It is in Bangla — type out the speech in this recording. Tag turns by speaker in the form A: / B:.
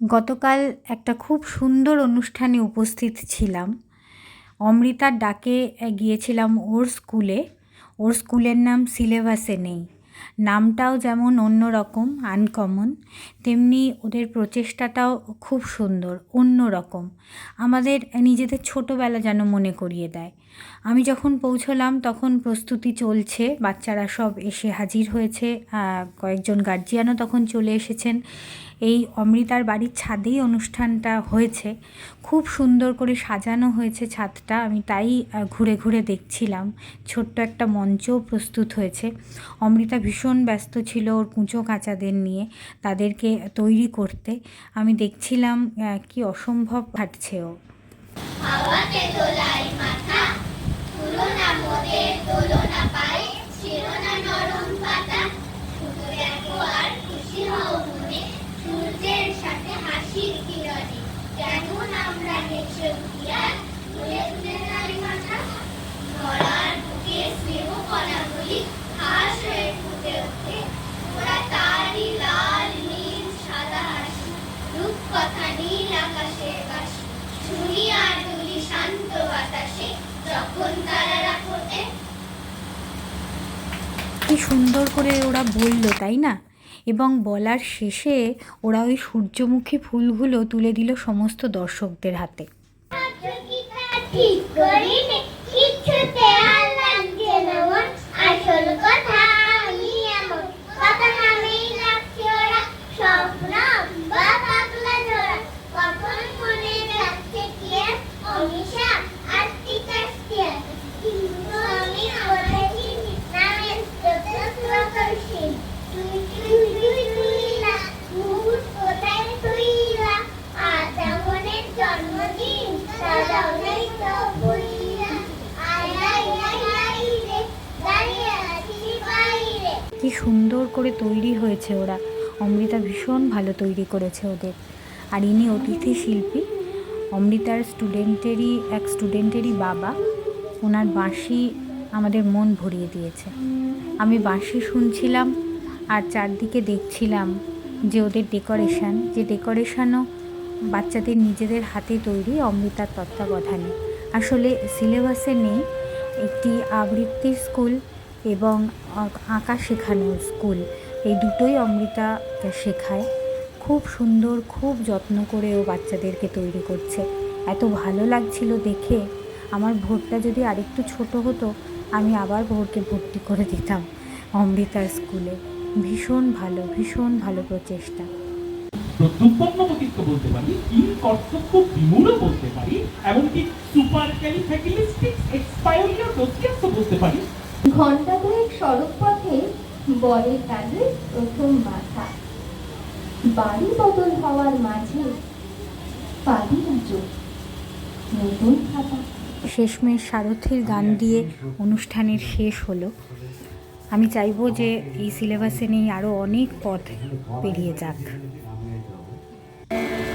A: গতকাল একটা খুব সুন্দর অনুষ্ঠানে উপস্থিত ছিলাম। অমৃতার ডাকে গিয়েছিলাম ওর স্কুলে। ওর স্কুলের নাম সিলেবাসে নেই। নামটাও যেমন অন্য রকম আনকমন তেমনি ওদের প্রচেষ্টাটাও খুব সুন্দর অন্য রকম আমাদের নিজেদের ছোটোবেলা যেন মনে করিয়ে দেয়। আমি যখন পৌঁছলাম, তখন প্রস্তুতি চলছে, বাচ্চারা সব এসে হাজির হয়েছে কয়েকজন গার্জিয়ানও তখন চলে এসেছেন। এই অমৃতার বাড়ির ছাদেই অনুষ্ঠানটা হয়েছে। খুব সুন্দর করে সাজানো হয়েছে ছাদটা, আমি তাই ঘুরে ঘুরে দেখছিলাম। ছোট্ট একটা মঞ্চও প্রস্তুত হয়েছে। অমৃতা ভীষণ ব্যস্ত ছিল ওর কুঁচো কাঁচাদের নিয়ে, তাদেরকে তৈরি করতে। আমি দেখছিলাম কি অসম্ভব ঘাটছে ও।
B: হাওয়াতে তুলে তুলে তারই লাল, নীল, সাদা হাসি নীল শুনি আর দুলি শান্ত বাতাসে, যখন ফোটে
A: কি সুন্দর করে ওরা বলল, তাই না? এবং বলার শেষে ওরা ওই সূর্যমুখী ফুলগুলো তুলে দিল সমস্ত দর্শকদের হাতে।
B: কি
A: সুন্দর করে তৈরি হয়েছে ওরা। অমৃতা ভীষণ ভালো তৈরি করেছে ওদের। আর ইনি অতিথি শিল্পী অমৃতার স্টুডেন্টেরই এক স্টুডেন্টেরই বাবা। ওনার বাঁশি আমাদের মন ভরিয়ে দিয়েছে। আমি বাঁশি শুনছিলাম আর চারদিকে দেখছিলাম যে ওদের ডেকোরেশন যে ডেকোরেশনও বাচ্চাদের নিজেদের হাতে তৈরি অমৃতার তত্ত্বাবধানে। আসলে সিলেবাসে নেই, একটি আবৃত্তির স্কুল এবং আঁকা শেখানোর স্কুল। এই দুটোই অমৃতা শেখায়। খুব সুন্দর, খুব যত্ন করে ও বাচ্চাদেরকে তৈরি করছে। এত ভালো লাগছিল দেখে। আমার ভোটটা যদি আরেকটু ছোট হতো, আমি আবার ভোরকে ভর্তি করে দিতাম অমৃতার স্কুলে। ভীষণ ভালো ভীষণ ভালো প্রচেষ্টা।
C: বলতে পারি কর্তব্য বিমূঢ় বলতে পারি এমনকি সুপার ক্যালিফ্যাকিলিস্টিক বলতে পারি।
D: ঘণ্টা দুয়েক সড়ক পথে বরের কাজে প্রথম মাথা বাড়ি বদল হওয়ার মাঝে পারি না চোখ নতুন খাতা।
A: শেষমেশ সারথীর গান দিয়ে অনুষ্ঠানের শেষ হলো। আমি চাইব যে এই সিলেবাসে নেই আরও অনেক পথ পেরিয়ে যাক।